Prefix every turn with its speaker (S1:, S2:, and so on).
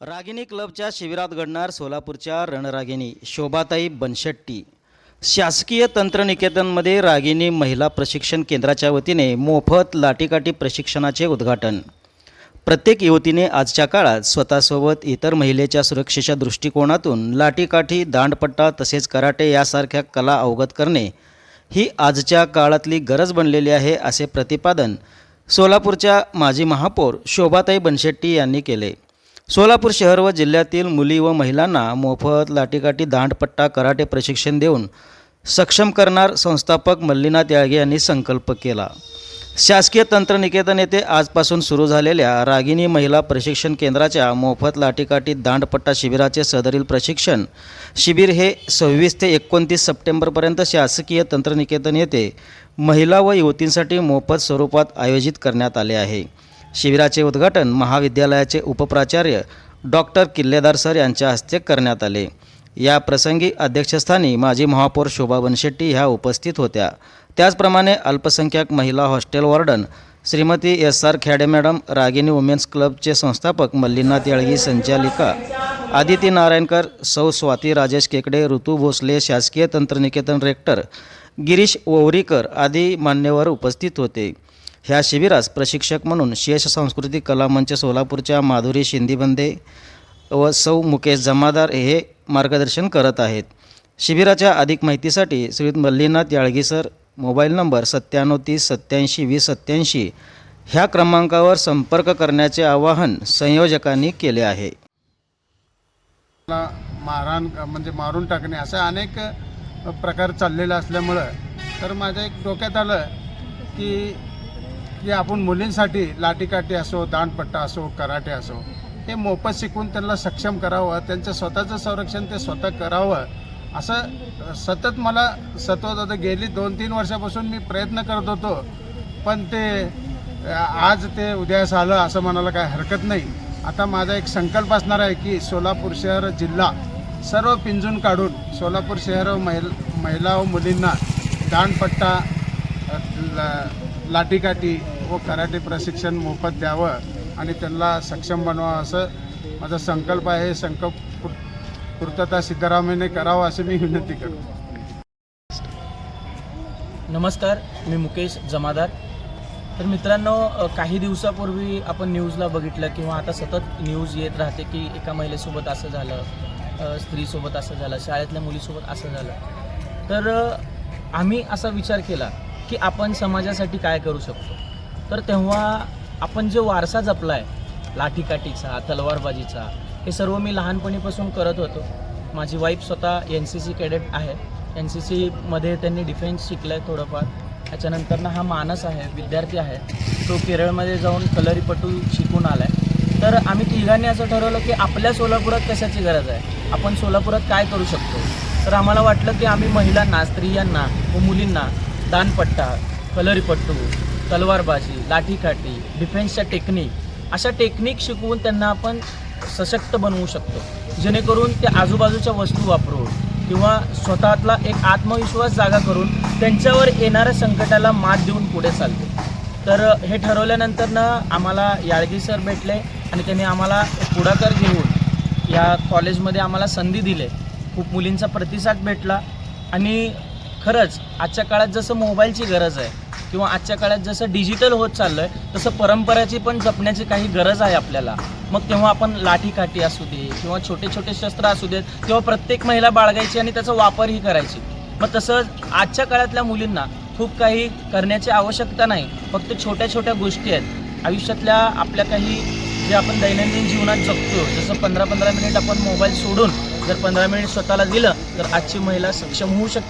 S1: रागिनी क्लबच्या शिबिरात घडणार सोलापूरच्या रणरागिणी शोभाताई बनशेट्टी. शासकीय तंत्रनिकेतनमध्ये रागिनी महिला प्रशिक्षण केंद्राच्या वतीने मोफत लाटीकाठी प्रशिक्षणाचे उद्घाटन. प्रत्येक युवतीने आजच्या काळात स्वतःसोबत इतर महिलेच्या सुरक्षेच्या दृष्टिकोनातून लाटीकाठी दांडपट्टा तसेच कराटे यासारख्या कला अवगत करणे ही आजच्या काळातली गरज बनलेली आहे असे प्रतिपादन सोलापूरच्या माजी महापौर शोभाताई बनशेट्टी यांनी केले. सोलापूर शहर व जिल्ह्यातील मुली व महिलांना मोफत लाटीकाठी दांडपट्टा कराटे प्रशिक्षण देऊन सक्षम करणार संस्थापक मल्लीनाथ याळगे यांनी संकल्प केला. शासकीय तंत्रनिकेतन येथे आजपासून सुरू झालेल्या रागिनी महिला प्रशिक्षण केंद्राच्या मोफत लाटीकाठी दांडपट्टा शिबिराचे सदरील प्रशिक्षण शिबिर हे सव्वीस ते एकोणतीस सप्टेंबरपर्यंत शासकीय तंत्रनिकेतन येथे महिला व युवतींसाठी मोफत स्वरूपात आयोजित करण्यात आले आहे. शिबिराचे उद्घाटन महाविद्यालयाचे उपप्राचार्य डॉक्टर किल्लेदार सर यांच्या हस्ते करण्यात आले. या प्रसंगी अध्यक्षस्थानी माजी महापौर शोभा बनशेट्टी ह्या उपस्थित होत्या. त्याचप्रमाणे अल्पसंख्याक महिला hostel warden Shrimati S R Khede madam Ragini women's क्लबचे संस्थापक मल्लीनाथ याळगी संचालिका आदिती नारायणकर सौ स्वाती राजेश केकडे ऋतू भोसले शासकीय तंत्रनिकेतन रेक्टर गिरीश ओवरीकर आदी मान्यवर उपस्थित होते. ह्या शिबिरास प्रशिक्षक म्हणून शेष सांस्कृतिक कला मंच सोलापूरच्या माधुरी शिंदीबंदे व सौ मुकेश जमादार हे मार्गदर्शन करत आहेत. शिबिराच्या अधिक माहितीसाठी Shri Mallinath Yalgi sir mobile number सत्त्याण्णव तीस सत्याऐंशी वीस सत्याऐंशी ह्या क्रमांकावर संपर्क करण्याचे आवाहन संयोजकांनी केले आहे.
S2: मारहाण म्हणजे मारून टाकणे असे अनेक प्रकार चाललेले असल्यामुळं तर माझ्या एक डोक्यात आलं की की आपण मुलींसाठी लाठीकाठी असो दांडपट्टा असो कराटे असो हे मोफत शिकून त्यांना सक्षम करावं त्यांचं स्वतःचं संरक्षण ते स्वतः करावं असं सतत मला सतत होतं. गेली दोन तीन वर्षापासून मी प्रयत्न करत होतो पण ते आज ते उद्यास आलं असं म्हणायला काय हरकत नाही. आता माझा एक संकल्प असणार आहे की सोलापूर शहर जिल्हा सर्व पिंजून काढून सोलापूर शहर व महिल महिला व मुलींना दांडपट्टा लाठीकाठी व कराटे प्रशिक्षण मोफत द्यावं आणि त्यांना सक्षम बनवावं असं माझा संकल्प आहे. संकल्प पूर्तता सिद्धरामय्याने करावं अशी मी विनंती करतो.
S3: नमस्कार मी मुकेश जमादार. तर मित्रांनो काही दिवसापूर्वी आपण न्यूजला बघितलं किंवा आता सतत न्यूज येत राहते की एका महिलेसोबत असं झालं स्त्रीसोबत असं झालं शाळेतल्या मुलीसोबत असं झालं. तर आम्ही असा विचार केला की आपण समाजासाठी काय करू शकतो? तर तेव्हा आपण जे वारसा जपला आहे लाठीकाठीचा तलवारबाजीचा हे सर्व मी लहानपणीपासून करत होतो. माझी वाईफ स्वतः एन सी सी कॅडेट आहे. एन सी सीमध्ये त्यांनी डिफेन्स शिकलं आहे थोडंफार. त्याच्यानंतर हा मानस आहे विद्यार्थी आहे. तो केरळमध्ये जाऊन कलरीपटू शिकून आला आहे तर आम्ही तिघांनी असं ठरवलं की आपल्या सोलापुरात कशाची गरज आहे? आपण सोलापुरात काय करू शकतो? तर आम्हाला वाटलं की आम्ही महिलांना स्त्रियांना व मुलींना दानपट्टा कलरीपट्टू तलवारबाजी लाठीकाठी डिफेन्सच्या टेक्निक अशा टेक्निक शिकवून त्यांना आपण सशक्त बनवू शकतो. जेणेकरून ते आजूबाजूच्या वस्तू वापरून किंवा स्वतःतला एक आत्मविश्वास जागा करून त्यांच्यावर येणाऱ्या संकटाला मात देऊन पुढे चालते. तर हे ठरवल्यानंतर ना आम्हाला याळगी सर भेटले आणि त्यांनी आम्हाला पुढाकार घेऊन या कॉलेजमध्ये आम्हाला संधी दिली. खूप मुलींचा प्रतिसाद भेटला आणि खरंच आजच्या काळात जसं मोबाईलची गरज आहे किंवा आजच्या काळात जसं डिजिटल होत चाललं आहे तसं परंपराची पण जपण्याची काही गरज आहे आपल्याला. मग तेव्हा आपण लाठीकाठी असू दे किंवा छोटे छोटे शस्त्र असू देत तेव्हा प्रत्येक महिला बाळगायची आणि त्याचा वापरही करायची. मग तसंच आजच्या काळातल्या मुलींना खूप काही करण्याची आवश्यकता नाही फक्त छोट्या छोट्या गोष्टी आहेत. आयुष्यातल्या आपल्या काही जे आपण दैनंदिन जीवनात जगतो जसं पंधरा पंधरा मिनिट आपण मोबाईल सोडून जर पंधरा मिनिट स्वतःला दिलं तर आजची महिला सक्षम होऊ शकते.